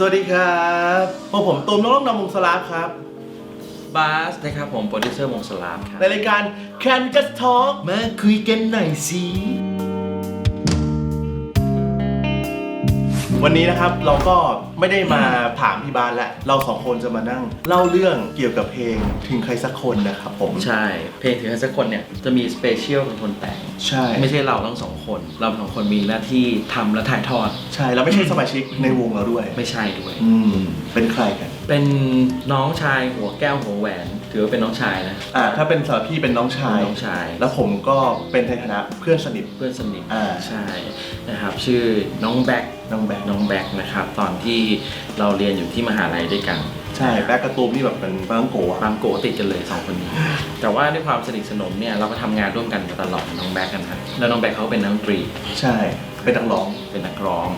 สวัสดีครับพวกผมตูมน้องนำวงสลาฟครับ บาสนะครับผมโปรดิวเซอร์วงสลามครับในรายการ Can We Just Talk มาคุยกันหน่อยสิ วันนี้นะครับเราก็ไม่ได้มาถามพี่บานแล้วเราสองคนจะมานั่ง เล่าเรื่องเกี่ยวกับเพลงถึงใครสักคนนะครับผม ใช่ เพลงถึงใครสักคนเนี่ยจะมีสเปเชียลเป็นคนแต่ง ใช่ ไม่ใช่เราทั้งสองคน เราสองคนมีหน้าที่ทำและถ่ายทอด ใช่ เราไม่ใช่สมาชิกในวงเราด้วย ไม่ใช่ด้วย อืม เป็นใครกัน เป็นน้องชายหัวแก้วหัวแหวน ถือว่าเป็นน้องชายนะอ่าถ้าเป็นสำหรับพี่เป็นน้องชาย น้องชาย แล้วผมก็เป็นในฐานะเพื่อนสนิท เพื่อนสนิทอ่า ใช่นะครับ ชื่อน้องแบ็คน้องแบงค์น้องแบ็คนะครับ ตอนที่เราเรียนอยู่ที่มหาลัยด้วยกัน ใช่แบกกระตูมนี่แบบเป็นบางโกะความโกติดกันเลยสองคนนี้ แต่ว่าด้วยความสนิทสนมเนี่ยเราก็ทำงานร่วมกันมาตลอดน้องแบ็คกันครับแล้วน้องแบ็คเขาเป็นนักดนตรี ใช่ เป็นนักร้อง เป็นนักร้อง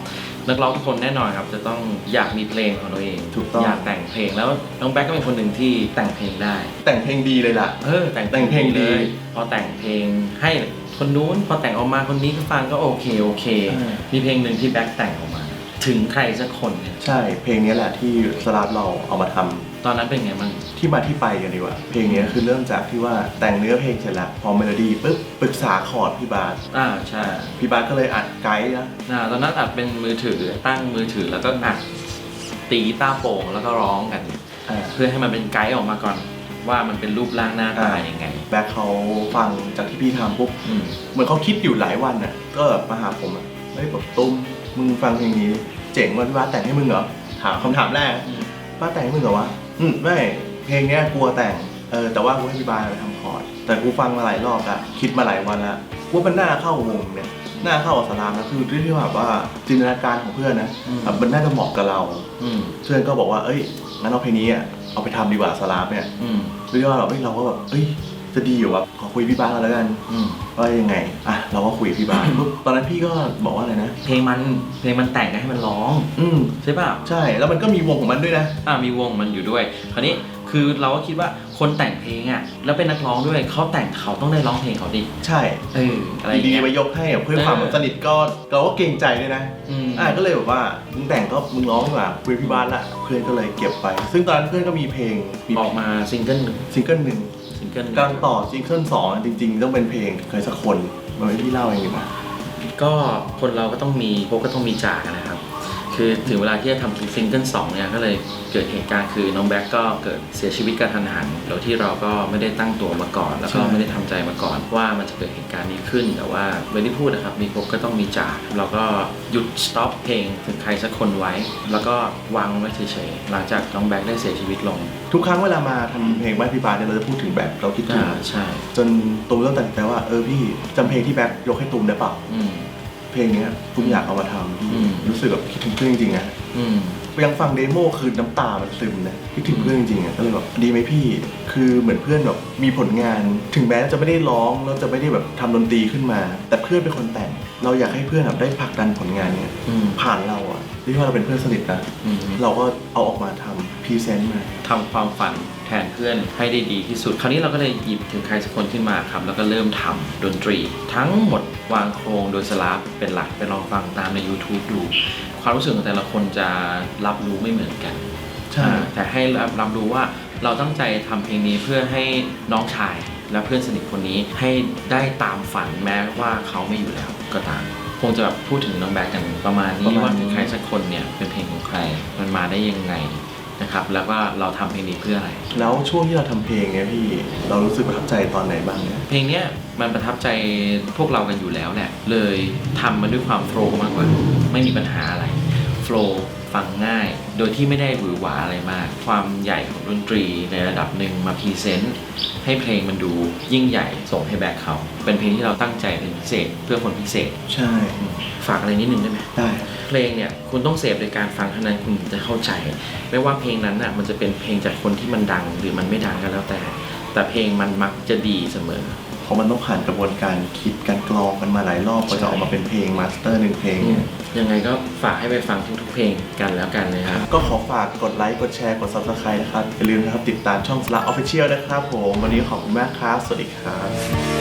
นักร้องทุกคนแน่นอนครับ จะต้องอยากมีเพลงของตัวเองถูกต้องอยากแต่งเพลงแล้วน้องแบ็คก็เป็นคนหนึ่งที่แต่งเพลงได้ แต่งเพลงดีเลยล่ะ เออแต่งแต่งเพลงดีเลยพอแต่งเพลงให้คนนู้น พอแต่งออกมาคนนี้ก็ฟังก็โอเคโอเคอ่ามีเพลงหนึ่งที่แบ็คแต่งออกมา ถึงใครสักคนเนี่ยใช่ เพลงนี้แหละที่สลับเราเอามาทำตอนนั้นเป็นไงบ้างที่มาที่ไปกันดีกว่า เพลงนี้คือเริ่มจากที่ว่าแต่งเนื้อเพลงเสร็จแล้วพอเมโลดี้ปุ๊บปรึกษาคอร์ดพี่บาสอ่าใช่พี่บาสก็เลยอัดไกด์นะอ่าตอนนั้นอัดเป็นมือถือตั้งมือถือแล้วก็อัดตีกีตาร์โปร่งแล้วก็ร้องกัน อ่าเพื่อให้มันเป็นไกด์ออกมาก่อน ว่ามันเป็นรูปร่างหน้าตายังไงแบ็คเขาฟังจากที่พี่ทำปุ๊บ อืมเหมือนเขาคิดอยู่หลายวันน่ะ ก็แบบมาหาผมอะเฮ้ยแบบตุ้ม มึงฟังเพลงนี้เจ๋งว่ะพี่บาสแต่งให้มึงเหรอ ถามคำถามแรกป้าแต่งให้มึงเหรอวะ อืมไม่ เพลงเนี้ยกลัวแต่ง เออ แต่ว่ากูให้พี่บายไปทำคอร์ด แต่กูฟังมาหลายรอบละคิดมาหลายวันละว่ามันน่าเข้าวงเนี่ย น่าเข้ากับสลามนะคือที่แบบว่าจินตนาการของเพื่อนนะอืม แบบมันน่าจะเหมาะกับเรา อืมเพื่อนก็บอกว่า เอ้ย งั้นเอาเพลงนี้อะ เอาไปทำดีกว่าสลามเนี่ย อืม เรียกว่าแบบเอ้ยเราก็แบบเอ้ย จะดีอยู่วะขอคุยพี่บาสแล้วกันอืมว่ายังไงอะเราก็คุยกับพี่บาสปุ๊บตอนนั้นพี่ก็บอกว่าอะไรนะเพลงมันเพลงมันแต่งให้มันร้องอืมใช่ป่ะใช่แล้วมันก็มีวงของมันด้วยนะ อ่ามีวงมันอยู่ด้วย คราวนี้คือเราก็คิดว่าคนแต่งเพลงอะ แล้วเป็นนักร้องด้วยเขาแต่งเขาต้องได้ร้องเพลงเขาดิใช่เอออะไรดีเงี้ๆยมายกให้อะเพื่อนความเออ สนิทก็เราก็เกรงใจด้วยนะ อืมอ่าก็เลยแบบว่ามึงแต่งก็มึงร้องดีกว่าคุยพี่บ้านละเพื่อนก็เลยเก็บไป ซึ่งตอนนั้นเพื่อนก็มีเพลงมีออกมาซิงเกิลหนึ่ง ซิงเกิลหนึ่งซิ งเกิลหนึ่งกำลังต่อซิงเกิลสองจริง ๆ ต้องเป็นเพลงเคยสักคนมาให้พี่เล่าเองดีกว่าก็คนเราก็ต้องมีพบก็ต้องมีจากนะครับ คือถึงเวลาที่จะทำซิงเกิลสองเนี่ยก็เลยเกิดเหตุการณ์คือน้องแบ็กก็เกิดเสียชีวิตกระทันหันโดยที่เราก็ไม่ได้ตั้งตัวมาก่อน แล้วก็ใช่ไม่ได้ทำใจมาก่อน ว่ามันจะเกิดเหตุการณ์นี้ขึ้น แต่ว่าเวลที่พูดนะครับ มีพบก็ต้องมีจากเราก็หยุดสต็อปเพลงถึงใครสักคนไว้ แล้วก็วางไว้เฉยๆหลังจากน้องแบ็กได้เสียชีวิตลง ทุกครั้งเวลามาทำเพลงบ้านพี่บ้านเนี่ยเราจะพูดถึงแบบเราคิดถึงอ่าใช่ จนตูมเริ่มตัดสินใจว่าเออพี่จำเพลงที่แบ็คยกให้ตูมได้เปล่าอืม เพลงเนี้ยตูมอยากเอามาทำพี่อืม รู้สึกแบบคิดถึงเพื่อนจริงๆนะอืม ยังฟังเดโมคือน้ำตามันซึมนะคิดถึงเพื่อนจริงๆอะก็เลยแบบดีไหมพี่ คือเหมือนเพื่อนแบบมีผลงาน ถึงแม้จะไม่ได้ร้องแล้วจะไม่ได้แบบทำดนตรีขึ้นมา แต่เพื่อนเป็นคนแต่ง เราอยากให้เพื่อนแบบได้ผลักดันผลงานเนี่ยอืม ผ่านเรา อะเรียกว่าเราเป็นเพื่อนสนิทนะอืม เราก็เอาออกมาทำพรีเซนต์มา ทำความฝันแทนเพื่อนให้ได้ดีที่สุด คราวนี้เราก็เลยหยิบถึงใครสักคนขึ้นมาครับ แล้วก็เริ่มทำดนตรี ทั้งหมดวางโครงโดยสลาฟเป็นหลักไปลองฟังตามใน YouTube ดู ความรู้สึกของแต่ละคนจะรับรู้ไม่เหมือนกัน ใช่อ่าแต่ให้รับรับรู้ว่าเราตั้งใจทำเพลงนี้เพื่อให้น้องชายและเพื่อนสนิทคนนี้ให้ได้ตามฝันแม้ว่าเขาไม่อยู่แล้วก็ตามค งจะแบบพูดถึงน้องแบ็กกันประมาณนี้ว่าถึงใครสักคนเนี่ยเป็นเพลงของใครมันมาได้ยังไงนะครับ แล้วก็เราทำเพลงนี้เพื่ออะไร แล้วช่วงที่เราทำเพลงเนี่ยพี่เรารู้สึกประทับใจตอนไหนบ้างเนี่ยเพลงเนี้ยมันประทับใจพวกเรากันอยู่แล้วแหละเลยทำมันด้วยความโฟล์มากกว่าไม่มีปัญหาอะไรโฟล์ฟังง่าย โดยที่ไม่ได้หวือหวาอะไรมาก ความใหญ่ของดนตรีในระดับหนึ่งมาพรีเซนต์ ให้เพลงมันดูยิ่งใหญ่ส่งให้แบ็คเขา เป็นเพลงที่เราตั้งใจเป็นพิเศษเพื่อคนพิเศษ ใช่อืมฝากอะไรนิดนึงได้ไหมได้ เพลงเนี่ยคุณต้องเสพโดยการฟังเท่านั้นคุณถึงจะเข้าใจ ไม่ว่าเพลงนั้นน่ะมันจะเป็นเพลงจากคนที่มันดังหรือมันไม่ดังก็แล้วแต่ แต่เพลงมันมักจะดีเสมอ เพราะมันต้องผ่านกระบวนการคิดการกรองกันมาหลายรอบกว่าจะออกมาเป็นเพลงมาสเตอร์หนึ่งเพลงเนี่ย ยังไงก็ฝากให้ไปฟังทุกๆเพลงกันแล้วกันนะครับ ก็ขอฝากกดไลค์ กดแชร์ กด subscribe นะครับ อย่าลืมนะครับ ติดตามช่องสลักออฟฟิเชียลนะครับผม วันนี้ขอบคุณมากครับ สวัสดีครับ